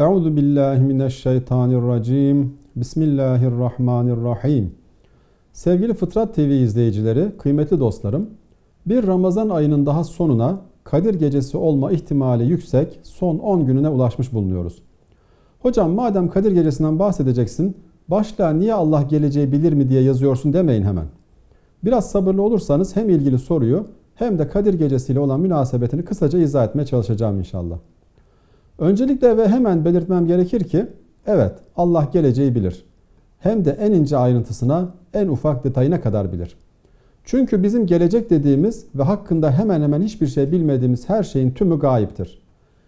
Euzu billahi mineşşeytanirracim. Bismillahirrahmanirrahim. Sevgili Fıtrat TV izleyicileri, kıymetli dostlarım, bir Ramazan ayının daha sonuna Kadir Gecesi olma ihtimali yüksek son 10 gününe ulaşmış bulunuyoruz. Hocam madem Kadir Gecesi'nden bahsedeceksin, başlığa niye Allah geleceği bilir mi diye yazıyorsun demeyin hemen. Biraz sabırlı olursanız hem ilgili soruyu hem de Kadir Gecesi ile olan münasebetini kısaca izah etmeye çalışacağım inşallah. Öncelikle ve hemen belirtmem gerekir ki evet Allah geleceği bilir. Hem de en ince ayrıntısına, en ufak detayına kadar bilir. Çünkü bizim gelecek dediğimiz ve hakkında hemen hemen hiçbir şey bilmediğimiz her şeyin tümü gayiptir.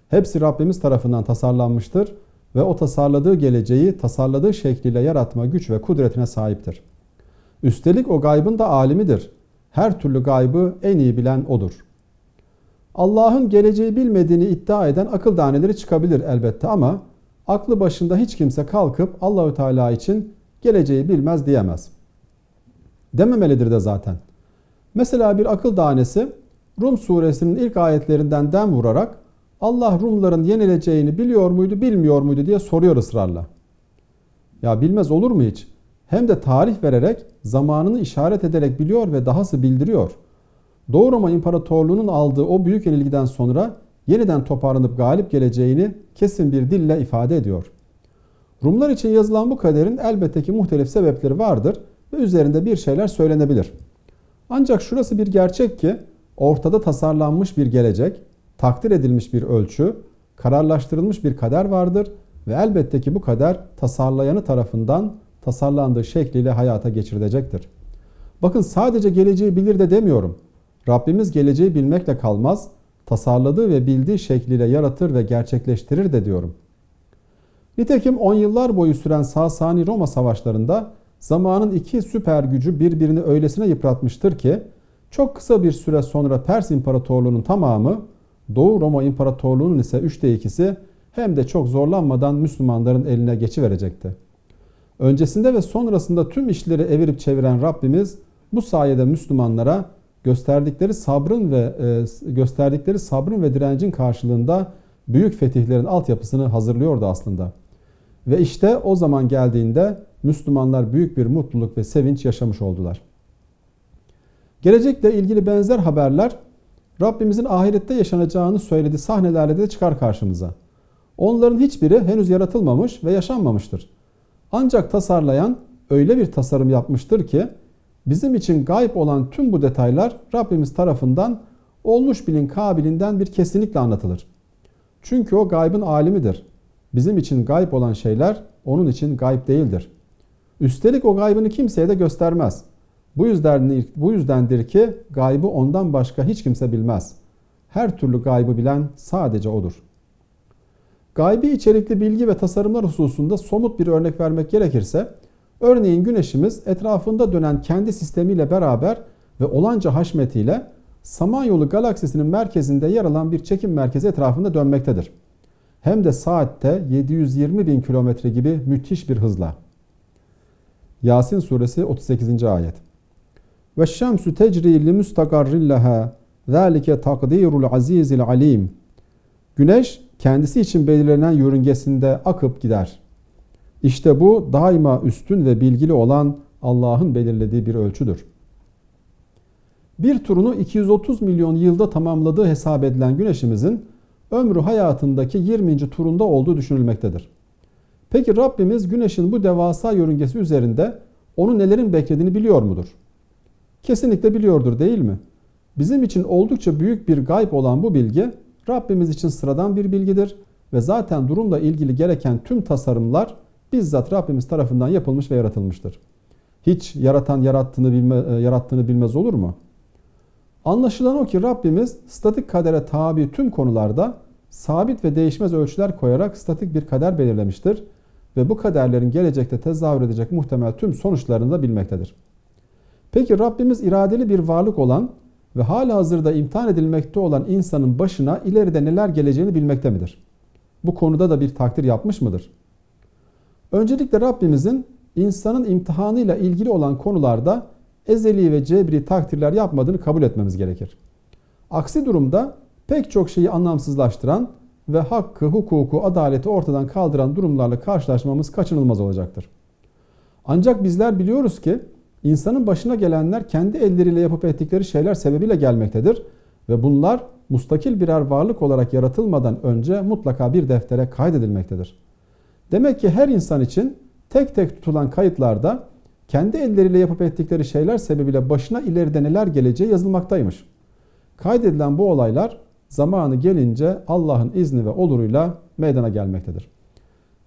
Hepsi Rabbimiz tarafından tasarlanmıştır ve o tasarladığı geleceği tasarladığı şekliyle yaratma güç ve kudretine sahiptir. Üstelik o gaybın da alimidir. Her türlü gaybı en iyi bilen odur. Allah'ın geleceği bilmediğini iddia eden akıl daneleri çıkabilir elbette ama aklı başında hiç kimse kalkıp Allahü Teala için geleceği bilmez diyemez. Dememelidir de zaten. Mesela bir akıl danesi Rum suresinin ilk ayetlerinden dem vurarak Allah Rumların yenileceğini biliyor muydu, bilmiyor muydu diye soruyor ısrarla. Ya bilmez olur mu hiç? Hem de tarih vererek, zamanını işaret ederek biliyor ve dahası bildiriyor. Doğu Roma İmparatorluğu'nun aldığı o büyük yenilgiden sonra yeniden toparlanıp galip geleceğini kesin bir dille ifade ediyor. Rumlar için yazılan bu kaderin elbette ki muhtelif sebepleri vardır ve üzerinde bir şeyler söylenebilir. Ancak şurası bir gerçek ki ortada tasarlanmış bir gelecek, takdir edilmiş bir ölçü, kararlaştırılmış bir kader vardır ve elbette ki bu kader tasarlayanı tarafından tasarlandığı şekliyle hayata geçirilecektir. Bakın sadece geleceği bilir de demiyorum. Rabbimiz geleceği bilmekle kalmaz, tasarladığı ve bildiği şekliyle yaratır ve gerçekleştirir de diyorum. Nitekim on yıllar boyu süren Sasani Roma savaşlarında zamanın iki süper gücü birbirini öylesine yıpratmıştır ki çok kısa bir süre sonra Pers İmparatorluğu'nun tamamı Doğu Roma İmparatorluğu'nun ise üçte ikisi hem de çok zorlanmadan Müslümanların eline geçiverecekti. Öncesinde ve sonrasında tüm işleri evirip çeviren Rabbimiz bu sayede Müslümanlara gösterdikleri sabrın ve e, gösterdikleri sabrın ve direncin karşılığında büyük fetihlerin altyapısını hazırlıyordu aslında. Ve işte o zaman geldiğinde Müslümanlar büyük bir mutluluk ve sevinç yaşamış oldular. Gelecekle ilgili benzer haberler Rabbimizin ahirette yaşanacağını söylediği sahnelerle de çıkar karşımıza. Onların hiçbiri henüz yaratılmamış ve yaşanmamıştır. Ancak tasarlayan öyle bir tasarım yapmıştır ki bizim için gayb olan tüm bu detaylar Rabbimiz tarafından olmuş bilin kabilinden bir kesinlikle anlatılır. Çünkü o gaybın alimidir. Bizim için gayb olan şeyler onun için gayb değildir. Üstelik o gaybını kimseye de göstermez. Bu yüzden bu yüzdendir ki gaybı ondan başka hiç kimse bilmez. Her türlü gaybı bilen sadece odur. Gaybi içerikli bilgi ve tasarımlar hususunda somut bir örnek vermek gerekirse, örneğin güneşimiz etrafında dönen kendi sistemiyle beraber ve olanca haşmetiyle Samanyolu galaksisinin merkezinde yer alan bir çekim merkezi etrafında dönmektedir. Hem de saatte 720 bin kilometre gibi müthiş bir hızla. Yasin suresi 38. ayet. Ve şemsu tecri li müstakarrillaha zâlike takdirul azizil alim. Güneş kendisi için belirlenen yörüngesinde akıp gider. İşte bu daima üstün ve bilgili olan Allah'ın belirlediği bir ölçüdür. Bir turunu 230 milyon yılda tamamladığı hesap edilen güneşimizin ömrü hayatındaki 20. turunda olduğu düşünülmektedir. Peki Rabbimiz güneşin bu devasa yörüngesi üzerinde onu nelerin beklediğini biliyor mudur? Kesinlikle biliyordur değil mi? Bizim için oldukça büyük bir gayb olan bu bilgi Rabbimiz için sıradan bir bilgidir ve zaten durumla ilgili gereken tüm tasarımlar bizzat Rabbimiz tarafından yapılmış ve yaratılmıştır. Hiç yaratan yarattığını, bilme, e, yarattığını bilmez olur mu? Anlaşılan o ki Rabbimiz statik kadere tabi tüm konularda sabit ve değişmez ölçüler koyarak statik bir kader belirlemiştir ve bu kaderlerin gelecekte tezahür edecek muhtemel tüm sonuçlarını da bilmektedir. Peki Rabbimiz iradeli bir varlık olan ve hala hazırda imtihan edilmekte olan insanın başına ileride neler geleceğini bilmekte midir? Bu konuda da bir takdir yapmış mıdır? Öncelikle Rabbimizin insanın imtihanıyla ilgili olan konularda ezeli ve cebri takdirler yapmadığını kabul etmemiz gerekir. Aksi durumda pek çok şeyi anlamsızlaştıran ve hakkı, hukuku, adaleti ortadan kaldıran durumlarla karşılaşmamız kaçınılmaz olacaktır. Ancak bizler biliyoruz ki insanın başına gelenler kendi elleriyle yapıp ettikleri şeyler sebebiyle gelmektedir ve bunlar mustakil birer varlık olarak yaratılmadan önce mutlaka bir deftere kaydedilmektedir. Demek ki her insan için tek tek tutulan kayıtlarda kendi elleriyle yapıp ettikleri şeyler sebebiyle başına ileride neler geleceği yazılmaktaymış. Kaydedilen bu olaylar zamanı gelince Allah'ın izni ve oluruyla meydana gelmektedir.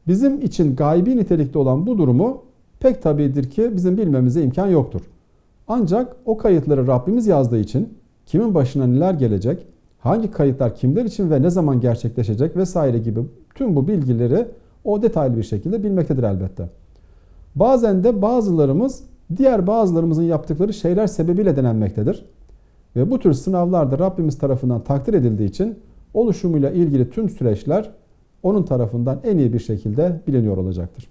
Bizim için gaybi nitelikte olan bu durumu pek tabidir ki bizim bilmemize imkan yoktur. Ancak o kayıtları Rabbimiz yazdığı için kimin başına neler gelecek, hangi kayıtlar kimler için ve ne zaman gerçekleşecek vesaire gibi tüm bu bilgileri o detaylı bir şekilde bilmektedir elbette. Bazen de bazılarımız diğer bazılarımızın yaptıkları şeyler sebebiyle denenmektedir. Ve bu tür sınavlarda Rabbimiz tarafından takdir edildiği için oluşumuyla ilgili tüm süreçler onun tarafından en iyi bir şekilde biliniyor olacaktır.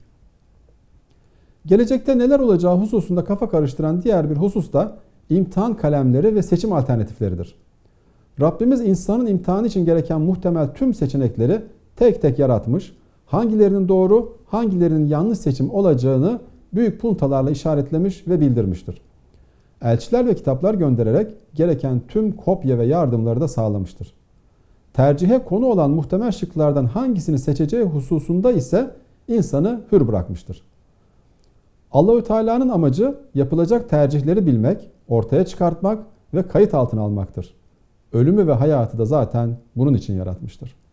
Gelecekte neler olacağı hususunda kafa karıştıran diğer bir husus da imtihan kalemleri ve seçim alternatifleridir. Rabbimiz insanın imtihanı için gereken muhtemel tüm seçenekleri tek tek yaratmış, hangilerinin doğru, hangilerinin yanlış seçim olacağını büyük puntalarla işaretlemiş ve bildirmiştir. Elçiler ve kitaplar göndererek gereken tüm kopya ve yardımları da sağlamıştır. Tercihe konu olan muhtemel şıklardan hangisini seçeceği hususunda ise insanı hür bırakmıştır. Allahü Teala'nın amacı yapılacak tercihleri bilmek, ortaya çıkartmak ve kayıt altına almaktır. Ölümü ve hayatı da zaten bunun için yaratmıştır.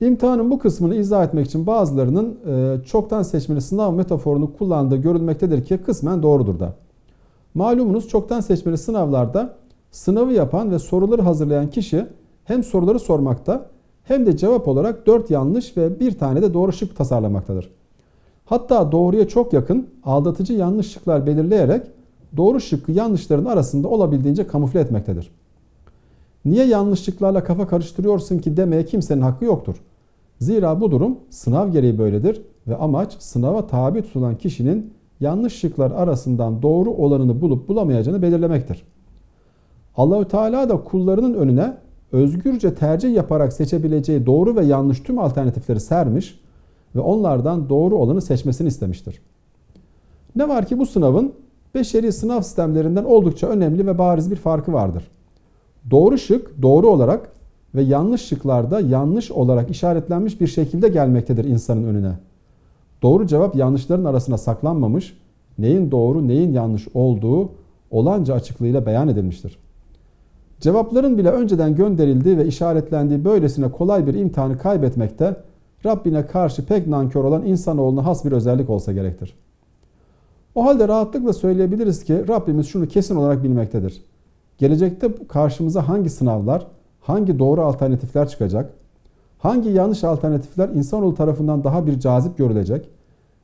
İmtihanın bu kısmını izah etmek için bazılarının e, çoktan seçmeli sınav metaforunu kullandığı görülmektedir ki kısmen doğrudur da. Malumunuz çoktan seçmeli sınavlarda sınavı yapan ve soruları hazırlayan kişi hem soruları sormakta hem de cevap olarak 4 yanlış ve bir tane de doğru şık tasarlamaktadır. Hatta doğruya çok yakın aldatıcı yanlış şıklar belirleyerek doğru şıkkı yanlışların arasında olabildiğince kamufle etmektedir. Niye yanlışlıklarla kafa karıştırıyorsun ki demeye kimsenin hakkı yoktur. Zira bu durum sınav gereği böyledir ve amaç sınava tabi tutulan kişinin yanlış şıklar arasından doğru olanını bulup bulamayacağını belirlemektir. Allahü Teala da kullarının önüne özgürce tercih yaparak seçebileceği doğru ve yanlış tüm alternatifleri sermiş ve onlardan doğru olanı seçmesini istemiştir. Ne var ki bu sınavın beşeri sınav sistemlerinden oldukça önemli ve bariz bir farkı vardır. Doğru şık doğru olarak ve yanlış şıklarda yanlış olarak işaretlenmiş bir şekilde gelmektedir insanın önüne. Doğru cevap yanlışların arasına saklanmamış, neyin doğru neyin yanlış olduğu olanca açıklığıyla beyan edilmiştir. Cevapların bile önceden gönderildiği ve işaretlendiği böylesine kolay bir imtihanı kaybetmekte Rabbine karşı pek nankör olan insanoğluna has bir özellik olsa gerektir. O halde rahatlıkla söyleyebiliriz ki Rabbimiz şunu kesin olarak bilmektedir. Gelecekte karşımıza hangi sınavlar, hangi doğru alternatifler çıkacak, hangi yanlış alternatifler insanoğlu tarafından daha bir cazip görülecek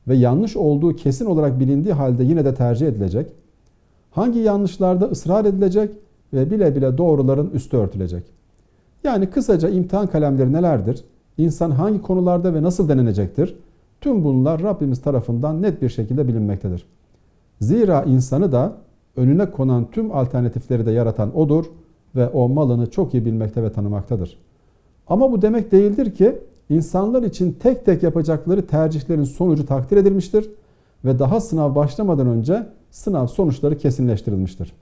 ve yanlış olduğu kesin olarak bilindiği halde yine de tercih edilecek, hangi yanlışlarda ısrar edilecek ve bile bile doğruların üstü örtülecek. Yani kısaca imtihan kalemleri nelerdir? İnsan hangi konularda ve nasıl denenecektir? Tüm bunlar Rabbimiz tarafından net bir şekilde bilinmektedir. Zira insanı da önüne konan tüm alternatifleri de yaratan odur ve o malını çok iyi bilmekte ve tanımaktadır. Ama bu demek değildir ki insanlar için tek tek yapacakları tercihlerin sonucu takdir edilmiştir ve daha sınav başlamadan önce sınav sonuçları kesinleştirilmiştir.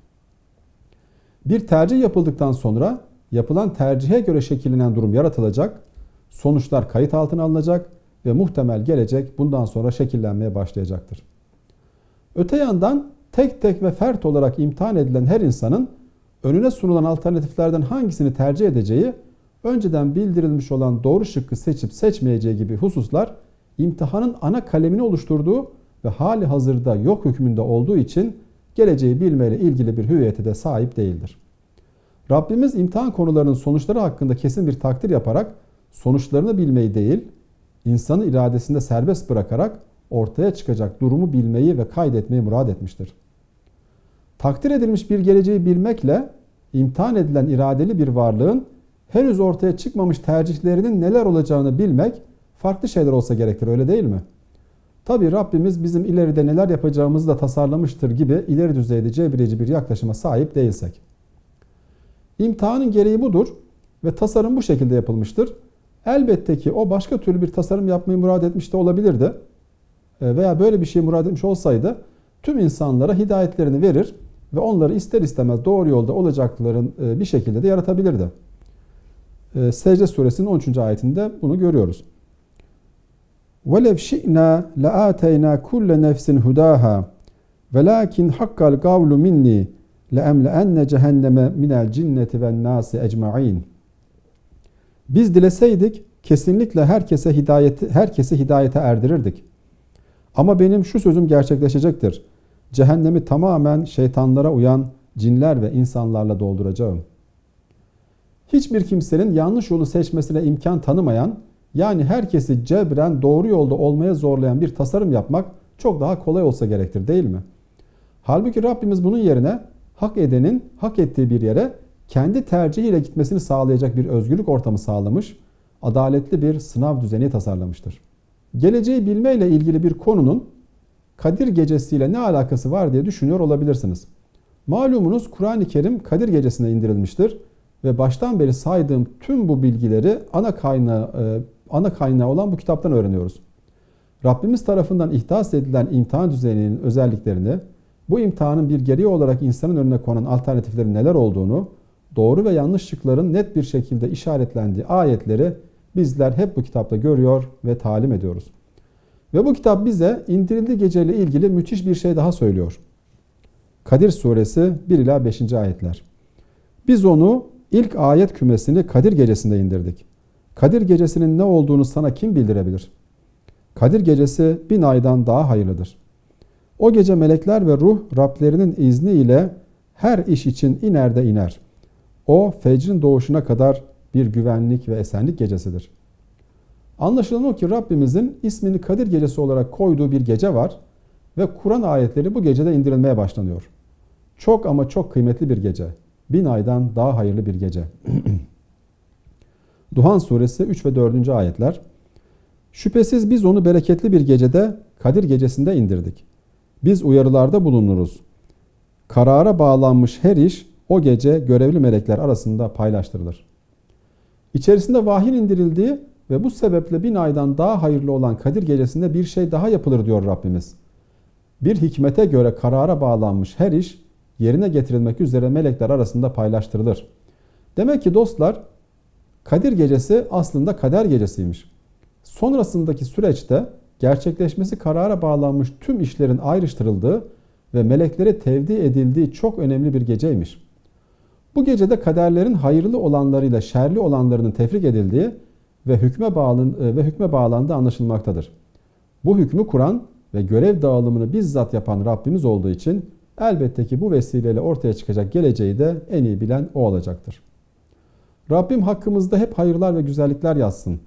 Bir tercih yapıldıktan sonra yapılan tercihe göre şekillenen durum yaratılacak, sonuçlar kayıt altına alınacak ve muhtemel gelecek bundan sonra şekillenmeye başlayacaktır. Öte yandan tek tek ve fert olarak imtihan edilen her insanın önüne sunulan alternatiflerden hangisini tercih edeceği, önceden bildirilmiş olan doğru şıkkı seçip seçmeyeceği gibi hususlar imtihanın ana kalemini oluşturduğu ve hali hazırda yok hükmünde olduğu için geleceği bilmeyle ilgili bir hüviyete de sahip değildir. Rabbimiz imtihan konularının sonuçları hakkında kesin bir takdir yaparak sonuçlarını bilmeyi değil, insanı iradesinde serbest bırakarak ortaya çıkacak durumu bilmeyi ve kaydetmeyi murad etmiştir. Takdir edilmiş bir geleceği bilmekle imtihan edilen iradeli bir varlığın henüz ortaya çıkmamış tercihlerinin neler olacağını bilmek farklı şeyler olsa gerekir öyle değil mi? Tabi Rabbimiz bizim ileride neler yapacağımızı da tasarlamıştır gibi ileri düzeyde cebrici bir yaklaşıma sahip değilsek. İmtihanın gereği budur ve tasarım bu şekilde yapılmıştır. Elbette ki o başka türlü bir tasarım yapmayı murad etmiş de olabilirdi. E, Veya böyle bir şey murad etmiş olsaydı tüm insanlara hidayetlerini verir ve onları ister istemez doğru yolda olacakların e, bir şekilde de yaratabilirdi. E, Secde suresinin 13. ayetinde bunu görüyoruz. وَلَوْ شِئْنَا لَآتَيْنَا كُلَّ نَفْسٍ هُدَاهَا وَلَاكِنْ حَقَّ الْقَوْلُ مِنِّي لَاَمْلَأَنَّ cehenneme minel cinneti ve nasi ecmaîn. Biz dileseydik kesinlikle herkese hidayeti herkesi hidayete erdirirdik. Ama benim şu sözüm gerçekleşecektir. Cehennemi tamamen şeytanlara uyan cinler ve insanlarla dolduracağım. Hiçbir kimsenin yanlış yolu seçmesine imkan tanımayan, yani herkesi cebren doğru yolda olmaya zorlayan bir tasarım yapmak çok daha kolay olsa gerektir değil mi? Halbuki Rabbimiz bunun yerine hak edenin hak ettiği bir yere kendi tercihiyle gitmesini sağlayacak bir özgürlük ortamı sağlamış, adaletli bir sınav düzeni tasarlamıştır. Geleceği bilmeyle ilgili bir konunun Kadir Gecesi'yle ne alakası var diye düşünüyor olabilirsiniz. Malumunuz Kur'an-ı Kerim Kadir Gecesi'ne indirilmiştir ve baştan beri saydığım tüm bu bilgileri ana kaynağı e, ana kaynağı olan bu kitaptan öğreniyoruz. Rabbimiz tarafından ihdas edilen imtihan düzeninin özelliklerini, bu imtihanın bir gereği olarak insanın önüne konan alternatiflerin neler olduğunu, doğru ve yanlış şıkların net bir şekilde işaretlendiği ayetleri bizler hep bu kitapta görüyor ve talim ediyoruz. Ve bu kitap bize indirildiği geceyle ilgili müthiş bir şey daha söylüyor. Kadir suresi 1 ila 5. ayetler. Biz onu ilk ayet kümesini Kadir gecesinde indirdik. Kadir gecesinin ne olduğunu sana kim bildirebilir? Kadir gecesi bin aydan daha hayırlıdır. O gece melekler ve ruh Rablerinin izniyle her iş için iner de iner. O fecrin doğuşuna kadar bir güvenlik ve esenlik gecesidir. Anlaşılan o ki Rabbimizin ismini Kadir Gecesi olarak koyduğu bir gece var ve Kur'an ayetleri bu gecede indirilmeye başlanıyor. Çok ama çok kıymetli bir gece. Bin aydan daha hayırlı bir gece. Duhan suresi 3 ve 4. ayetler. Şüphesiz biz onu bereketli bir gecede Kadir gecesinde indirdik. Biz uyarılarda bulunuruz. Karara bağlanmış her iş o gece görevli melekler arasında paylaştırılır. İçerisinde vahyin indirildiği ve bu sebeple bin aydan daha hayırlı olan Kadir gecesinde bir şey daha yapılır diyor Rabbimiz. Bir hikmete göre karara bağlanmış her iş yerine getirilmek üzere melekler arasında paylaştırılır. Demek ki dostlar Kadir gecesi aslında kader gecesiymiş. Sonrasındaki süreçte gerçekleşmesi karara bağlanmış tüm işlerin ayrıştırıldığı ve meleklere tevdi edildiği çok önemli bir geceymiş. Bu gecede kaderlerin hayırlı olanlarıyla şerli olanlarının tefrik edildiği ve hükme bağlan ve hükme bağlandığı anlaşılmaktadır. Bu hükmü kuran ve görev dağılımını bizzat yapan Rabbimiz olduğu için elbette ki bu vesileyle ortaya çıkacak geleceği de en iyi bilen o olacaktır. Rabbim hakkımızda hep hayırlar ve güzellikler yazsın.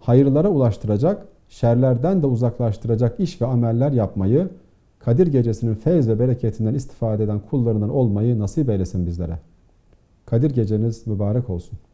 Hayırlara ulaştıracak, şerlerden de uzaklaştıracak iş ve ameller yapmayı, Kadir Gecesi'nin feyz ve bereketinden istifade eden kullarından olmayı nasip eylesin bizlere. Kadir Geceniz mübarek olsun.